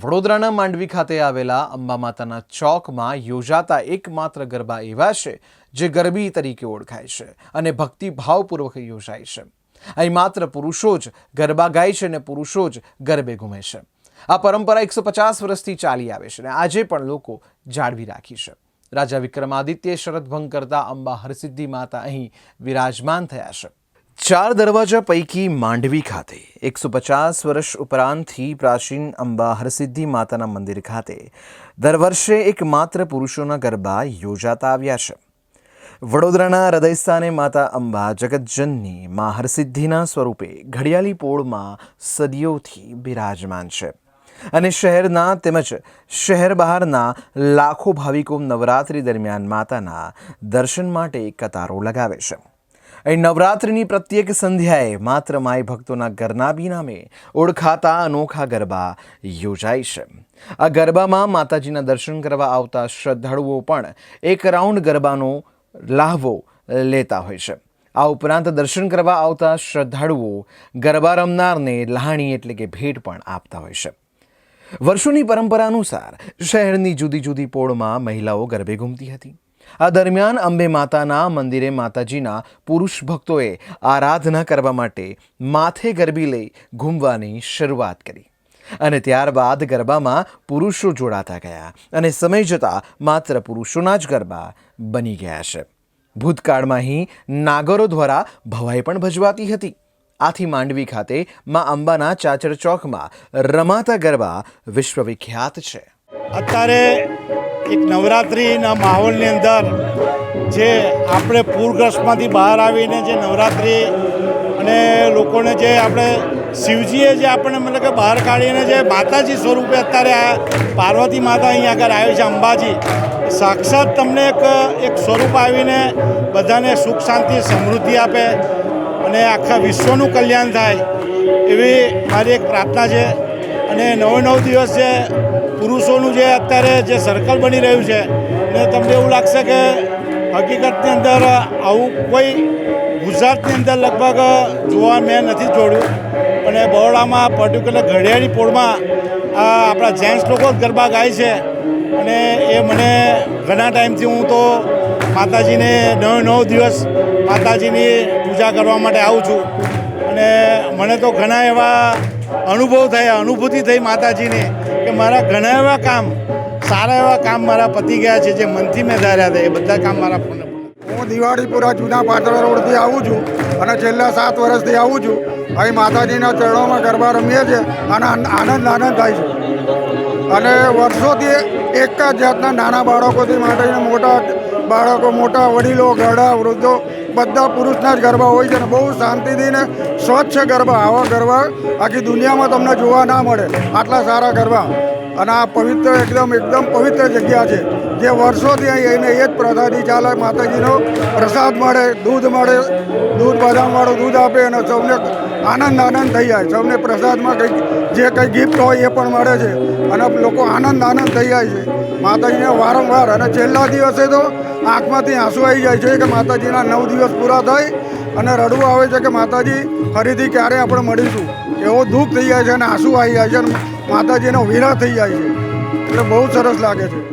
વડોદરાના માંડવી ખાતે આવેલા અંબા માતાના ચોકમાં યોજાતા એકમાત્ર ગરબા એવા છે, જે ગરબી તરીકે ઓળખાય છે અને ભક્તિભાવપૂર્વક યોજાય છે. અહીં માત્ર પુરુષો જ ગરબા ગાય છે અને પુરુષો જ ગરબે ઘૂમે છે. આ પરંપરા એકસો પચાસ વર્ષથી ચાલી આવે છે અને આજે પણ લોકો જાળવી રાખી છે. રાજા વિક્રમાદિત્ય શરદભંગ કરતા અંબા હરસિદ્ધિ માતા અહીં વિરાજમાન થયા છે. ચાર દરવાજા પૈકી માંડવી ખાતે એકસો પચાસ વર્ષ ઉપરાંતથી પ્રાચીન અંબા હરસિદ્ધિ માતાના મંદિર ખાતે દર વર્ષે એકમાત્ર પુરુષોના ગરબા યોજાતા આવ્યા છે. વડોદરાના હૃદયસ્થાને માતા અંબા જગતજનની મા હરસિદ્ધિના સ્વરૂપે ઘડિયાળી પોળમાં સદીઓથી બિરાજમાન છે. અને શહેરના તેમજ શહેર બહારના લાખો ભાવિકો નવરાત્રિ દરમિયાન માતાના દર્શન માટે કતારો લગાવે છે. અહીં નવરાત્રિની પ્રત્યેક સંધ્યાએ માત્ર માય ભક્તોના ગરનાબી નામે ઓળખાતા અનોખા ગરબા યોજાય છે. આ ગરબામાં માતાજીના દર્શન કરવા આવતા શ્રદ્ધાળુઓ પણ એક રાઉન્ડ ગરબાનો લાહવો લેતા હોય છે. આ ઉપરાંત દર્શન કરવા આવતા શ્રદ્ધાળુઓ ગરબા રમનારને લહાણી એટલે કે ભેટ પણ આપતા હોય છે. વર્ષોની પરંપરા અનુસાર શહેરની જુદી જુદી પોળમાં મહિલાઓ ગરબે ઘૂમતી હતી. આ દરમિયાન અંબે માતાના મંદિરે માતાજીના પુરુષ ભક્તોએ આરાધના કરવા માટે માથે ગરબી લઈ ઘૂમવાની શરૂઆત કરી. અને ત્યારબાદ ગરબામાં પુરુષો જોડાતા ગયા અને સમય જતાં માત્ર પુરુષોના જ ગરબા બની ગયા છે. ભૂતકાળમાં અહીં નાગરો દ્વારા ભવાઈ પણ ભજવાતી હતી. આથી માંડવી ખાતે માં અંબાના ચાચર ચોકમાં રમાતા ગરબા વિશ્વવિખ્યાત છે. અત્યારે એક નવરાત્રિના માહોલની અંદર જે આપણે પૂરગ્રસ્તમાંથી બહાર આવીને જે નવરાત્રિ અને લોકોને જે આપણે શિવજીએ જે આપણને મતલબ કે બહાર કાઢીને જે માતાજી સ્વરૂપે અત્યારે આ પાર્વતી માતા અહીંયા આગળ આવી છે, અંબાજી. સાક્ષાત તમને એક એક સ્વરૂપ આવીને બધાને સુખ, શાંતિ, સમૃદ્ધિ આપે અને આખા વિશ્વનું કલ્યાણ થાય એવી મારી એક પ્રાર્થના છે. અને નવે નવ દિવસ જે પુરુષોનું જે અત્યારે જે સર્કલ બની રહ્યું છે, ને તમને એવું લાગશે કે હકીકતની અંદર આવું કોઈ ગુજરાતની અંદર લગભગ જોવા મેં નથી જોડ્યું. અને બરોડામાં પર્ટિક્યુલર ઘડિયાળી પોળમાં આ આપણા જેન્ટ્સ લોકો જ ગરબા ગાય છે. અને એ મને ઘણા ટાઈમથી હું તો માતાજીને નવ નવ દિવસ માતાજીની પૂજા કરવા માટે આવું છું. અને મને તો ઘણા એવા અનુભવ થયા, અનુભૂતિ થઈ માતાજીને કે મારા ઘણા એવા કામ, સારા એવા કામ મારા પતી ગયા છે, જે મનથી મેં ધાર્યા હતા એ બધા કામ મારા પૂર્ણ હું દિવાળીપુરા જૂના પાટણ રોડથી આવું છું અને છેલ્લા સાત વર્ષથી આવું છું. અહીં માતાજીના ચરણોમાં ગરબા રમીએ છીએ અને આનંદ આનંદ થાય છે. અને વર્ષોથી એક જ જાતના નાના બાળકોથી માટે મોટા બાળકો, મોટા વડીલો, ઘરડા, વૃદ્ધો બધા પુરુષના જ ગરબા હોય છે અને બહુ શાંતિથી ને સ્વચ્છ ગરબા, આવા ગરબા આખી દુનિયામાં તમને જોવા ના મળે. આટલા સારા ગરબા. અને આ પવિત્ર એકદમ એકદમ પવિત્ર જગ્યા છે. જે વર્ષોથી અહીં એને એ જ પ્રસાદી ચાલે, માતાજીનો પ્રસાદ મળે, દૂધ મળે, દૂધ બદામવાળું દૂધ આપે અને સૌને આનંદ આનંદ થઈ જાય. સૌને પ્રસાદમાં કંઈક, જે કંઈ ગિફ્ટ હોય એ પણ મળે છે. અને લોકો આનંદ આનંદ થઈ જાય છે. માતાજીને વારંવાર અને છેલ્લા દિવસે તો આંખમાંથી આંસુ આવી જાય છે કે માતાજીના નવ દિવસ પૂરા થાય અને રડવું આવે છે કે માતાજી, ફરીથી ક્યારે આપણે મળીશું? એવો દુઃખ થઈ જાય છે અને આંસુ આવી જાય છે અને માતાજીનો વિરહ થઈ જાય છે. એટલે બહુ સરસ લાગે છે.